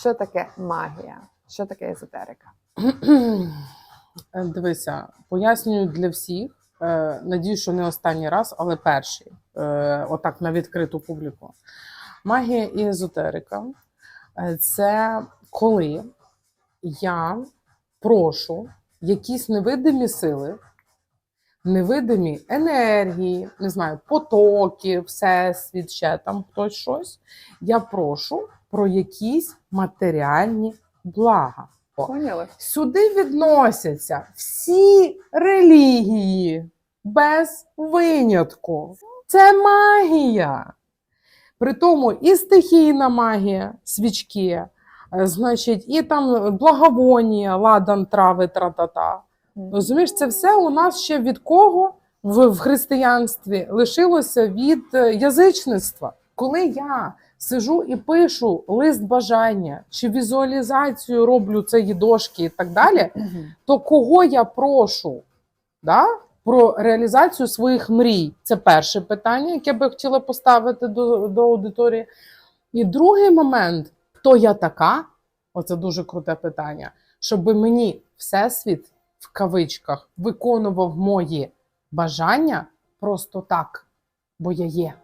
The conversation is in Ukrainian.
Що таке магія? Що таке езотерика? Е, Дивися, пояснюю для всіх. Е, Надію, що не останній раз, але перший. Е, Отак на відкриту публіку. Магія і езотерика це коли я прошу якісь невидимі сили, невидимі енергії, не знаю, потоки, всесвіт, ще там хтось щось. Я прошу про якісь матеріальні блага. Поняли? Сюди відносяться всі релігії без винятку. Це магія. Притому і стихійна магія, свічки, е, значить, і там благовонія, ладан, трави, тра-та-та. Розумієш, це все у нас ще від кого в, в християнстві лишилося від е, язичництва. Коли я сижу і пишу лист бажання чи візуалізацію роблю цієї дошки і так далі, то кого я прошу да, про реалізацію своїх мрій? Це перше питання, яке би хотіла поставити до, до аудиторії. І другий момент, хто я така? Оце дуже круте питання. Щоб мені всесвіт в кавичках виконував мої бажання просто так, бо я є.